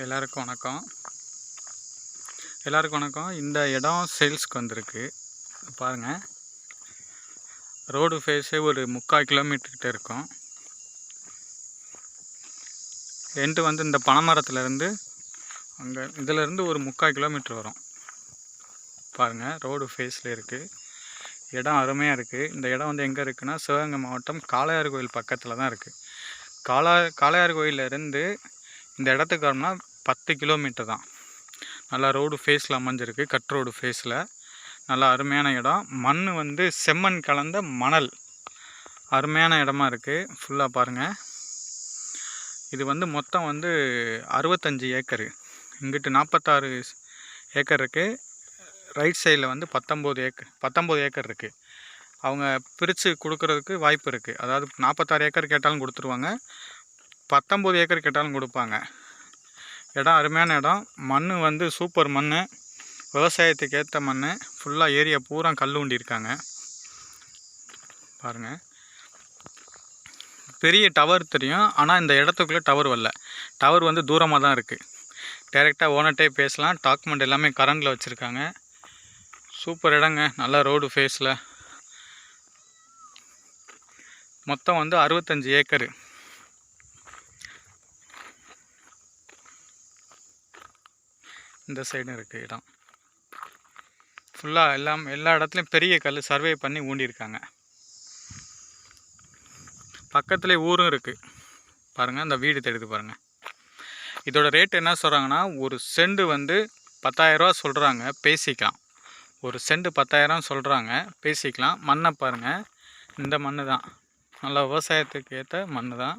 எல்லாருக்கும் வணக்கம். எல்லாருக்கும் வணக்கம். இந்த இடம் சேல்ஸ்க்கு வந்திருக்கு. பாருங்கள் ரோடு ஃபேஸே ஒரு முக்கால் கிலோமீட்டர்கிட்ட இருக்கும். எண்டு வந்து இந்த பனைமரத்துலேருந்து அங்கே இதிலேருந்து ஒரு முக்கால் கிலோமீட்டர் வரும். பாருங்கள் ரோடு ஃபேஸில் இருக்குது இடம் அருமையாக இருக்குது இந்த இடம் வந்து எங்கே இருக்குன்னா சிவகங்கை மாவட்டம் காளையார் கோயில் பக்கத்தில் தான் இருக்குது காளா காளையார் கோயிலேருந்து இந்த இடத்துக்கு வரணும்னா பத்து கிலோமீட்டர் தான். நல்லா ரோடு ஃபேஸில் அமைஞ்சிருக்கு. கட் ரோடு ஃபேஸில் நல்லா அருமையான இடம். மண் வந்து செம்மண் கலந்த மணல். அருமையான இடமா இருக்குது ஃபுல்லாக பாருங்கள் இது வந்து மொத்தம் வந்து அறுபத்தஞ்சி ஏக்கரு. இங்கிட்டு நாற்பத்தாறு ஏக்கர் இருக்குது ரைட் சைடில் வந்து பத்தொம்போது ஏக்கர் பத்தொம்போது ஏக்கர் இருக்குது அவங்க பிரித்து கொடுக்கறதுக்கு வாய்ப்பு இருக்குது அதாவது நாற்பத்தாறு ஏக்கர் கேட்டாலும் கொடுத்துருவாங்க. பத்தொம்பது ஏக்கர் கேட்டாலும் கொடுப்பாங்க. இடம் அருமையான இடம். மண் வந்து சூப்பர் மண் விவசாயத்துக்கு ஏற்ற மண் ஃபுல்லாக ஏரியா பூரா கல் ஊண்டியிருக்காங்க. பாருங்கள் பெரிய டவர் தெரியும். ஆனால் இந்த இடத்துக்குள்ளே டவர் வரல. டவர் வந்து தூரமாக தான் இருக்குது டைரெக்டாக ஓனர்ட்டே பேசலாம். டாக்குமெண்ட் எல்லாமே கரண்டில் வச்சுருக்காங்க. சூப்பர் இடங்க. நல்ல ரோடு ஃபேஸில். மொத்தம் வந்து அறுபத்தஞ்சி ஏக்கரு. இந்த சைடும் இருக்குது இடம். ஃபுல்லாக எல்லாம் எல்லா இடத்துலையும் பெரிய கல் சர்வே பண்ணி ஊண்டியிருக்காங்க. பக்கத்துலேயே ஊரும் இருக்குது பாருங்கள் அந்த வீடு தெரியுது பாருங்கள் இதோட ரேட் என்ன சொல்கிறாங்கன்னா ஒரு செண்டு வந்து பத்தாயிரரூவா சொல்கிறாங்க பேசிக்கலாம். ஒரு செண்டு பத்தாயிரம் சொல்கிறாங்க பேசிக்கலாம். மண்ணை பாருங்கள் இந்த மண் தான் நல்லா விவசாயத்துக்கு ஏற்ற மண் தான்